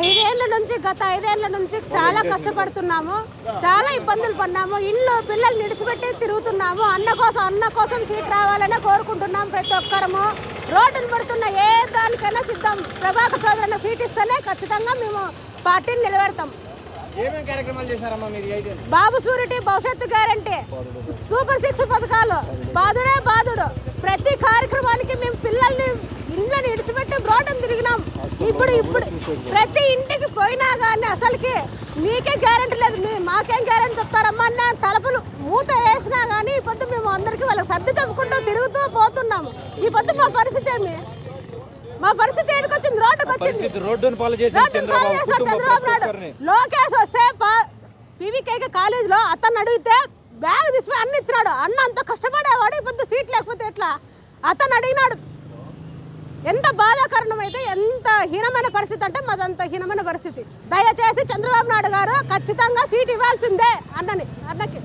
ఐదేళ్ళ నుంచి గత ఐదేళ్ళ నుంచి చాలా కష్టపడుతున్నాము. చాలా ఇబ్బందులు పడినాము ఇంట్లో పిల్లల్ని నిడిచిపెట్టి తిరుగుతున్నాము. అన్న కోసం అన్న కోసం సీట్ రావాలనే కోరుకుంటున్నాం ప్రతి ఒక్కరము. రోడ్డును పడుతున్న ఏ దానికైనా సిద్ధం. ప్రభాకర్ చౌదరి అన్న సీట్ ఇస్తేనే ఖచ్చితంగా మేము పార్టీని నిలబెడతాం. బాబు సూరిటీ భవిష్యత్తు గ్యారంటీ. సూపర్ సిక్స్ పథకాలు. బాధుడే బాధుడు ప్రతి కార్యక్రమానికి మేము పిల్లల్ని ఇండ్లని బ్రోటం తిరిగినాం. ఇప్పుడు ఇప్పుడు ప్రతి ఇంటికి పోయినా కానీ అసలుకి మీకే గ్యారంటీ లేదు. మీ మాకేం గ్యారంటీ చెప్తారమ్మా అన్న తలుపులు మూత వేసినా కానీ ఈ పొద్దు మేము అందరికీ వాళ్ళకి సర్ది చెప్పుకుంటూ తిరుగుతూ పోతున్నాము. ఈ పొద్దు మా పరిస్థితి ఏమి? మా పరిస్థితి ఏడుకొచ్చింది? రోడ్డుకి వచ్చింది రోడ్డును పాలు రోడ్డును చంద్రబాబు నాయుడు. లోకేష్ వస్తే పీవీకేకే కాలేజీలో అతను అడిగితే బ్యాగ్ తీసుకుని అన్ని ఇచ్చినాడు. అన్న అంత కష్టపడేవాడు ఇప్పుడు సీట్ లేకపోతే ఎట్లా? అతను అడిగినాడు ఎంత బాధాకరణం అయితే ఎంత హీనమైన పరిస్థితి అంటే మాదంత హీనమైన పరిస్థితి. దయచేసి చంద్రబాబు నాయుడు గారు ఖచ్చితంగా సీట్ ఇవ్వాల్సిందే అన్నని అన్నకి.